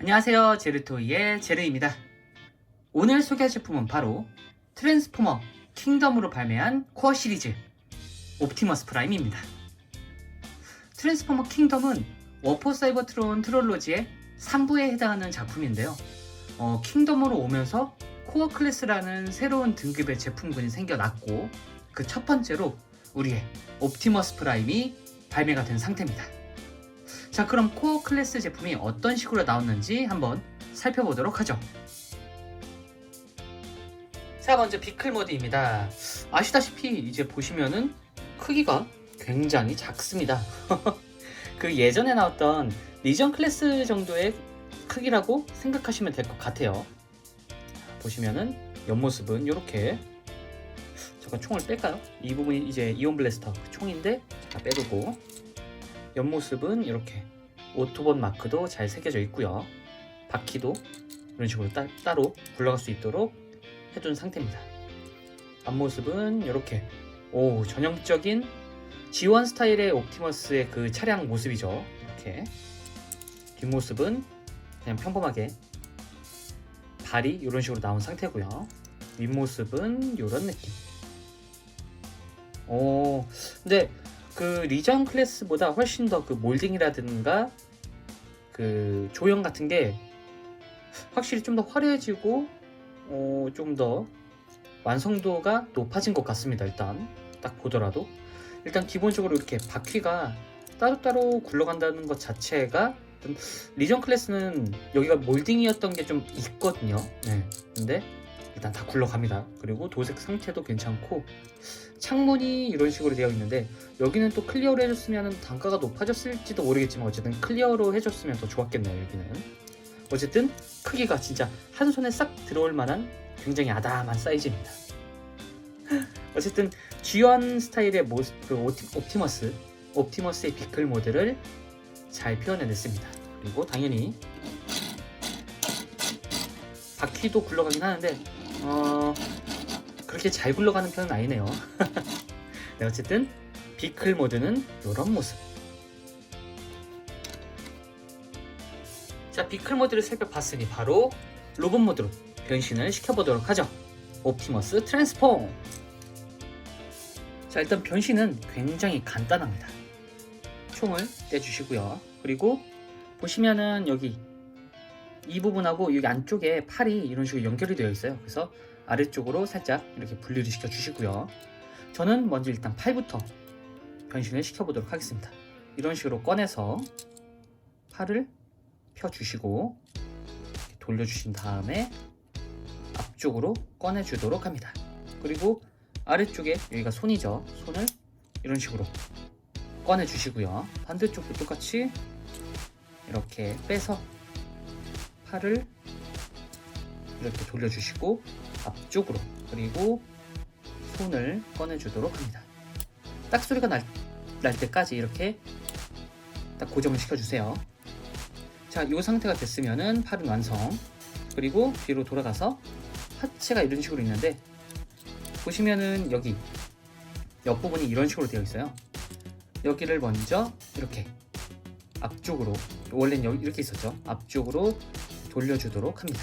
안녕하세요. 제르토이의 제르입니다. 오늘 소개할 제품은 바로 트랜스포머 킹덤으로 발매한 코어 시리즈 옵티머스 프라임입니다. 트랜스포머 킹덤은 워포 사이버트론 트롤로지의 3부에 해당하는 작품인데요. 어, 킹덤으로 오면서 코어 클래스라는 새로운 등급의 제품군이 생겨났고 그 첫 번째로 우리의 옵티머스 프라임이 발매가 된 상태입니다. 자 그럼 코어 클래스 제품이 어떤 식으로 나왔는지 한번 살펴보도록 하죠. 자 먼저 비클 모드입니다. 아시다시피 이제 보시면은 크기가 굉장히 작습니다. 그 예전에 나왔던 리전 클래스 정도의 크기라고 생각하시면 될 것 같아요. 보시면은 옆모습은 이렇게 잠깐 총을 뺄까요? 이 부분이 이제 이온 블래스터 그 총인데 잠깐 빼두고 옆모습은 이렇게 오토본 마크도 잘 새겨져 있고요. 바퀴도 이런 식으로 따, 따로 굴러갈 수 있도록 해둔 상태입니다. 앞모습은 이렇게 오 전형적인 G1 스타일의 옵티머스의 그 차량 모습이죠. 이렇게 뒷모습은 그냥 평범하게 발이 이런 식으로 나온 상태고요. 윗모습은 이런 느낌. 오, 근데 그 리전 클래스보다 훨씬 더 그 몰딩이라든가 그 조형 같은 게 확실히 좀 더 화려해지고 어, 좀 더 완성도가 높아진 것 같습니다. 일단 딱 보더라도 일단 기본적으로 이렇게 바퀴가 따로따로 굴러간다는 것 자체가 좀 리전 클래스는 여기가 몰딩이었던 게 좀 있거든요. 네. 근데 일단 다 굴러갑니다. 그리고 도색 상태도 괜찮고 창문이 이런 식으로 되어 있는데 여기는 또 클리어로 해줬으면 단가가 높아졌을지도 모르겠지만 어쨌든 클리어로 해줬으면 더 좋았겠네요. 여기는 어쨌든 크기가 진짜 한 손에 싹 들어올 만한 굉장히 아담한 사이즈입니다. 어쨌든 G1 스타일의 모습, 그 옵티, 옵티머스, 옵티머스의 비클 모델을 잘 표현해냈습니다. 그리고 당연히 바퀴도 굴러가긴 하는데 어, 그렇게 잘 굴러가는 편은 아니네요. 네, 어쨌든 비클 모드는 이런 모습. 자, 비클 모드를 살펴봤으니 바로 로봇 모드로 변신을 시켜보도록 하죠. 옵티머스 트랜스폼. 자, 일단 변신은 굉장히 간단합니다. 총을 떼주시고요. 그리고 보시면은 여기 이 부분하고 여기 안쪽에 팔이 이런 식으로 연결이 되어 있어요. 그래서 아래쪽으로 살짝 이렇게 분리를 시켜 주시고요. 저는 먼저 일단 팔부터 변신을 시켜 보도록 하겠습니다. 이런 식으로 꺼내서 팔을 펴 주시고 돌려 주신 다음에 앞쪽으로 꺼내 주도록 합니다. 그리고 아래쪽에 여기가 손이죠. 손을 이런 식으로 꺼내 주시고요. 반대쪽도 똑같이 이렇게 빼서 팔을 이렇게 돌려주시고 앞쪽으로 그리고 손을 꺼내주도록 합니다. 딱 소리가 날, 날 때까지 이렇게 딱 고정을 시켜주세요. 자, 이 상태가 됐으면은 팔은 완성. 그리고 뒤로 돌아가서 하체가 이런 식으로 있는데 보시면은 여기 옆부분이 이런 식으로 되어 있어요. 여기를 먼저 이렇게 앞쪽으로 원래는 이렇게 있었죠. 앞쪽으로 돌려주도록 합니다.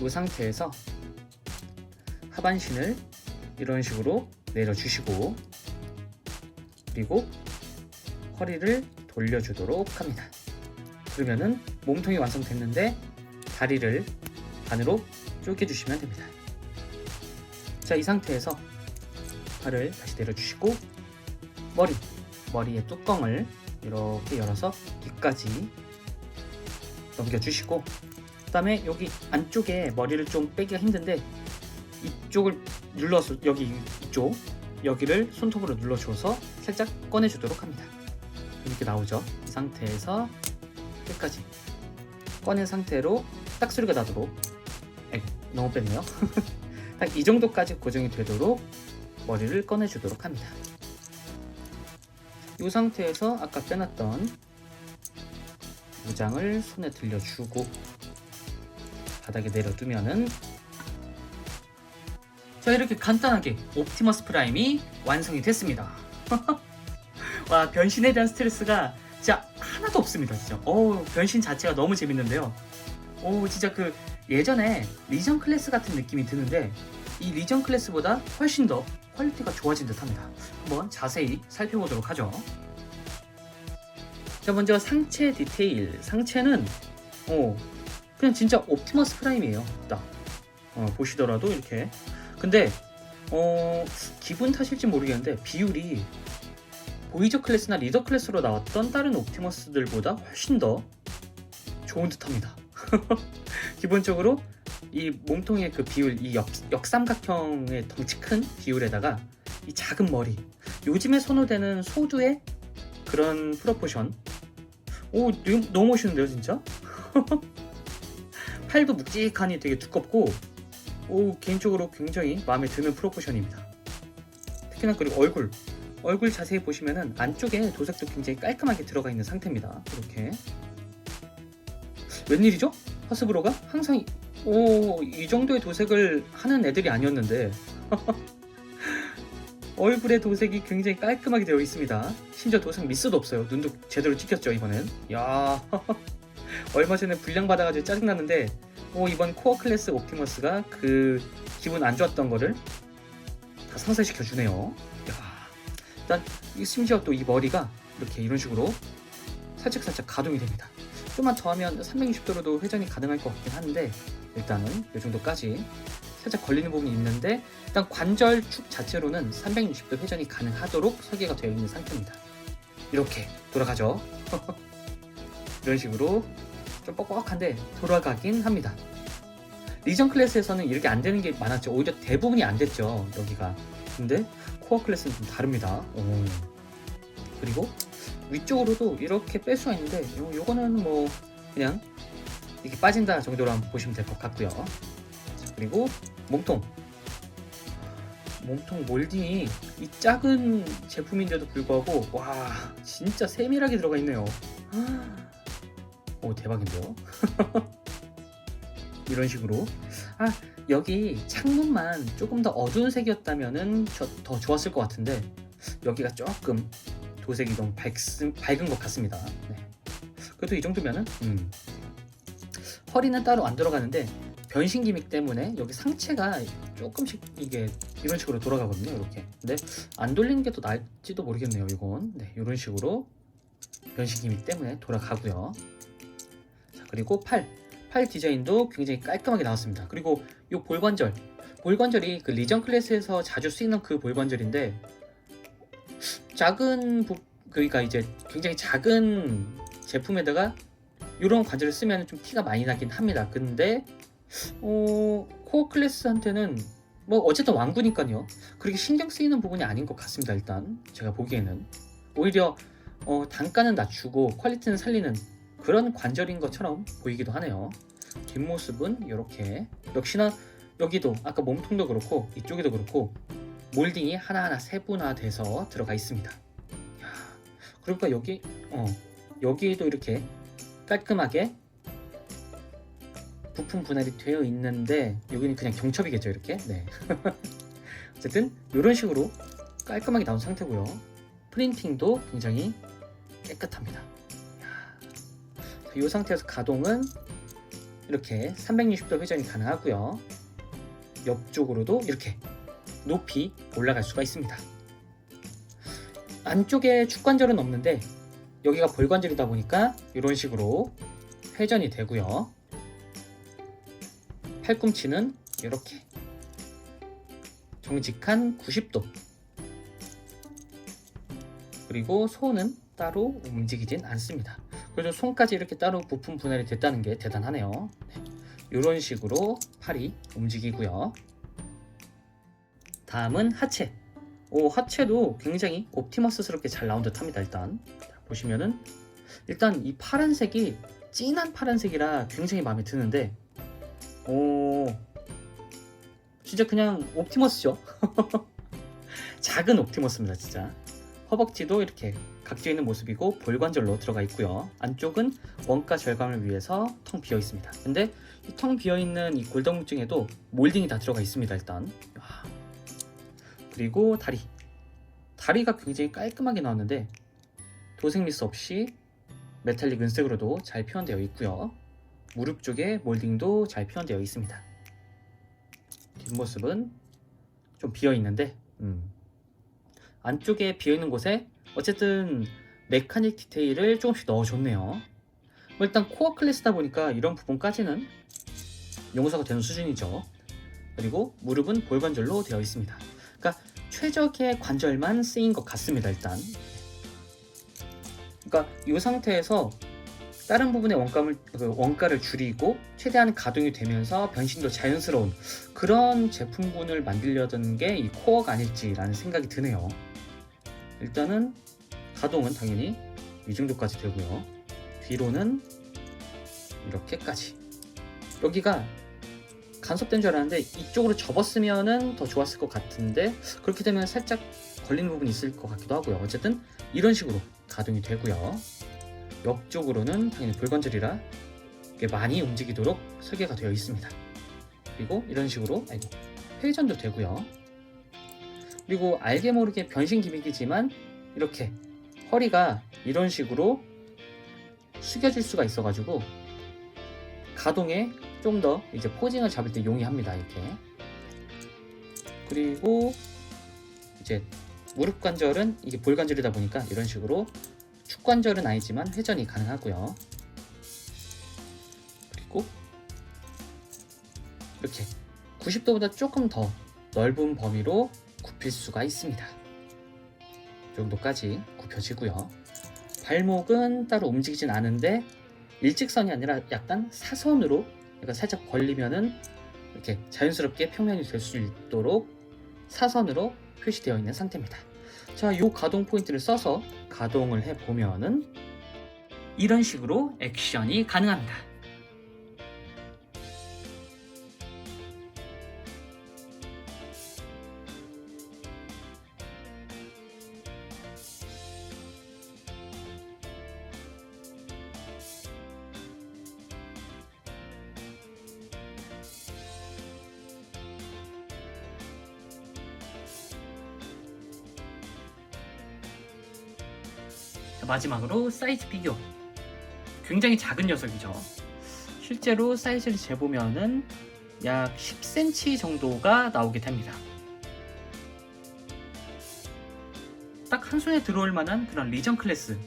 이 상태에서 하반신을 이런 식으로 내려주시고 그리고 허리를 돌려주도록 합니다. 그러면은 몸통이 완성됐는데 다리를 반으로 쪼개주시면 됩니다. 자, 이 상태에서 팔을 다시 내려주시고 머리, 머리의 뚜껑을 이렇게 열어서 뒤까지 넘겨주시고 그 다음에 여기 안쪽에 머리를 좀 빼기가 힘든데 이쪽을 눌러서 여기 이쪽 여기를 손톱으로 눌러줘서 살짝 꺼내주도록 합니다. 이렇게 나오죠? 이 상태에서 끝까지 꺼낸 상태로 딱 소리가 나도록. 에이, 너무 뺐네요. 딱 이 정도까지 고정이 되도록 머리를 꺼내주도록 합니다. 이 상태에서 아까 빼놨던 무장을 손에 들려주고 바닥에 내려두면은 자 이렇게 간단하게 옵티머스 프라임이 완성이 됐습니다. 와 변신에 대한 스트레스가 진짜 하나도 없습니다 진짜. 어 변신 자체가 너무 재밌는데요. 오 진짜 그 예전에 리전 클래스 같은 느낌이 드는데 이 리전 클래스보다 훨씬 더 퀄리티가 좋아진 듯 합니다. 한번 자세히 살펴보도록 하죠. 자 먼저 상체 디테일. 상체는 어 그냥 진짜 옵티머스 프라임이에요 딱 어, 보시더라도 이렇게 근데 어 기분 탓일지 모르겠는데 비율이 보이저 클래스나 리더 클래스로 나왔던 다른 옵티머스들보다 훨씬 더 좋은 듯합니다. 기본적으로 이 몸통의 그 비율, 이 역, 역삼각형의 덩치 큰 비율에다가 이 작은 머리, 요즘에 선호되는 소두의 그런 프로포션. 오, 너무 멋있는데요, 진짜? 팔도 묵직하니 되게 두껍고, 오, 개인적으로 굉장히 마음에 드는 프로포션입니다. 특히나 그리고 얼굴, 얼굴 자세히 보시면은 안쪽에 도색도 굉장히 깔끔하게 들어가 있는 상태입니다. 이렇게 웬일이죠? 하스브로가 항상 이- 오, 이 정도의 도색을 하는 애들이 아니었는데 얼굴의 도색이 굉장히 깔끔하게 되어 있습니다. 심지어 도색 미스도 없어요. 눈도 제대로 찍혔죠 이번엔. 야 얼마 전에 불량 받아가지고 짜증났는데 오, 이번 코어 클래스 옵티머스가 그 기분 안 좋았던 거를 다 상쇄시켜 주네요. 야. 일단 이 심지어 또 이 머리가 이렇게 이런 식으로 살짝 살짝 가동이 됩니다. 좀만 더 하면 360도로도 회전이 가능할 것 같긴 한데 일단은 이 정도까지 살짝 걸리는 부분이 있는데 일단 관절 축 자체로는 360도 회전이 가능하도록 설계가 되어 있는 상태입니다. 이렇게 돌아가죠. 이런 식으로 좀 뻑뻑한데 돌아가긴 합니다. 리전 클래스에서는 이렇게 안 되는 게 많았죠. 오히려 대부분이 안 됐죠. 여기가. 근데 코어 클래스는 좀 다릅니다. 오. 그리고 위쪽으로도 이렇게 뺄 수가 있는데 요, 요거는 뭐 그냥 이렇게 빠진다 정도로 한번 보시면 될 것 같고요. 자, 그리고 몸통. 몸통 몰딩이 이 작은 제품인데도 불구하고 와 진짜 세밀하게 들어가 있네요. 오 대박인데요. 이런 식으로 아 여기 창문만 조금 더 어두운 색이었다면은 저- 더 좋았을 것 같은데 여기가 조금 도색이 너무 밝, 밝은 것 같습니다. 네. 그래도 이 정도면은 음. 허리는 따로 안 들어가는데 변신 기믹 때문에 여기 상체가 조금씩 이게 이런 식으로 돌아가거든요. 이렇게. 근데 안 돌리는 게더 나을지도 모르겠네요. 이건 네, 이런 식으로 변신 기믹 때문에 돌아가고요. 자, 그리고 팔. 팔 디자인도 굉장히 깔끔하게 나왔습니다. 그리고 이 볼관절. 볼관절이 그 리전 클래스에서 자주 쓰이는 그 볼관절인데 작은 부, 그러니까 이제 굉장히 작은 제품에다가 이런 관절을 쓰면 좀 티가 많이 나긴 합니다. 근데 어, 코어 클래스한테는 뭐 어쨌든 왕구니까요. 그렇게 신경 쓰이는 부분이 아닌 것 같습니다. 일단 제가 보기에는 오히려 어, 단가는 낮추고 퀄리티는 살리는 그런 관절인 것처럼 보이기도 하네요. 뒷모습은 이렇게. 역시나 여기도 아까 몸통도 그렇고 이쪽에도 그렇고 몰딩이 하나하나 세분화돼서 들어가 있습니다. 야, 그러니까 여기 어 여기에도 이렇게 깔끔하게 부품 분할이 되어 있는데 여기는 그냥 경첩이겠죠 이렇게? 네. 어쨌든 이런 식으로 깔끔하게 나온 상태고요. 프린팅도 굉장히 깨끗합니다 이 상태에서 가동은 이렇게 360도 회전이 가능하고요. 옆쪽으로도 이렇게 높이 올라갈 수가 있습니다. 안쪽에 축관절은 없는데 여기가 볼관절이다 보니까 이런 식으로 회전이 되고요. 팔꿈치는 이렇게 정직한 90도. 그리고 손은 따로 움직이진 않습니다 그래도 손까지 이렇게 따로 부품 분할이 됐다는 게 대단하네요. 네. 이런 식으로 팔이 움직이고요. 다음은 하체. 오 하체도 굉장히 옵티머스스럽게 잘 나온 듯 합니다 일단. 자, 보시면은 일단 이 파란색이 진한 파란색이라 굉장히 마음에 드는데 오 진짜 그냥 옵티머스죠? 작은 옵티머스입니다 진짜. 허벅지도 이렇게 각져 있는 모습이고 볼관절로 들어가 있고요 안쪽은 원가 절감을 위해서 텅 비어 있습니다 근데 이 텅 비어 있는 이 골동증에도 몰딩이 다 들어가 있습니다 일단 와. 그리고 다리 다리가 굉장히 깔끔하게 나왔는데 도색 미스 없이 메탈릭 은색으로도 잘 표현되어 있고요. 무릎 쪽에 몰딩도 잘 표현되어 있습니다. 뒷모습은 좀 비어 있는데 음. 안쪽에 비어 있는 곳에 어쨌든 메카닉 디테일을 조금씩 넣어줬네요. 뭐 일단 코어 클래스다 보니까 이런 부분까지는 용서가 되는 수준이죠. 그리고 무릎은 볼관절로 되어 있습니다. 그러니까 최적의 관절만 쓰인 것 같습니다. 일단. 그러니까 이 상태에서 다른 부분의 원가를, 그 원가를 줄이고 최대한 가동이 되면서 변신도 자연스러운 그런 제품군을 만들려던 게 이 코어가 아닐지라는 생각이 드네요. 일단은 가동은 당연히 이 정도까지 되고요. 뒤로는 이렇게까지. 여기가 간섭된 줄 알았는데 이쪽으로 접었으면은 더 좋았을 것 같은데 그렇게 되면 살짝 걸리는 부분이 있을 것 같기도 하고요. 어쨌든 이런 식으로 가동이 되고요. 옆쪽으로는 당연히 불건절이라 이게 많이 움직이도록 설계가 되어 있습니다. 그리고 이런 식으로 아이고, 회전도 되고요. 그리고 알게 모르게 변신 기믹이지만 이렇게 허리가 이런 식으로 숙여질 수가 있어가지고 가동에 좀 더 이제 포징을 잡을 때 용이합니다 이렇게. 그리고 이제 무릎 관절은 이게 볼 관절이다 보니까 이런 식으로 축 관절은 아니지만 회전이 가능하고요. 그리고 이렇게 90도보다 조금 더 넓은 범위로 굽힐 수가 있습니다 이 정도까지 굽혀지고요 발목은 따로 움직이진 않은데 일직선이 아니라 약간 사선으로 그러니까 살짝 벌리면은 이렇게 자연스럽게 평면이 될 수 있도록 사선으로 표시되어 있는 상태입니다. 자, 이 가동 포인트를 써서 가동을 해 보면은 이런 식으로 액션이 가능합니다. 마지막으로 사이즈 비교. 굉장히 작은 녀석이죠. 실제로 사이즈를 재보면은 약 10cm 정도가 나오게 됩니다. 딱 한 손에 들어올 만한 그런 리전 클래스.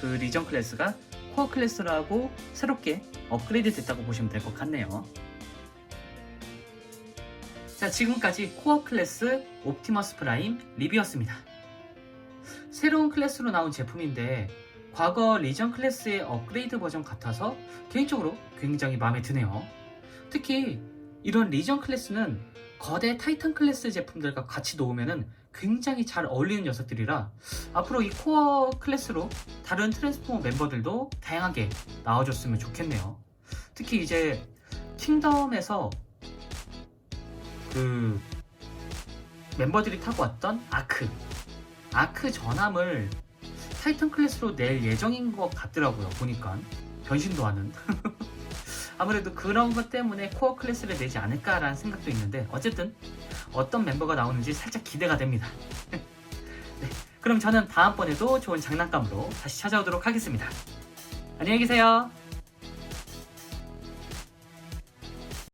그 리전 클래스가 코어 클래스라고 새롭게 업그레이드 됐다고 보시면 될 것 같네요. 자, 지금까지 코어 클래스 옵티머스 프라임 리뷰였습니다. 새로운 클래스로 나온 제품인데 과거 리전 클래스의 업그레이드 버전 같아서 개인적으로 굉장히 마음에 드네요. 특히 이런 리전 클래스는 거대 타이탄 클래스 제품들과 같이 놓으면 굉장히 잘 어울리는 녀석들이라 앞으로 이 코어 클래스로 다른 트랜스포머 멤버들도 다양하게 나와줬으면 좋겠네요. 특히 이제 킹덤에서 그 멤버들이 타고 왔던 아크 아크 전함을 타이탄 클래스로 낼 예정인 것 같더라고요. 보니까 변신도 하는. 아무래도 그런 것 때문에 코어 클래스를 내지 않을까라는 생각도 있는데 어쨌든 어떤 멤버가 나오는지 살짝 기대가 됩니다. 네, 그럼 저는 다음번에도 좋은 장난감으로 다시 찾아오도록 하겠습니다. 안녕히 계세요.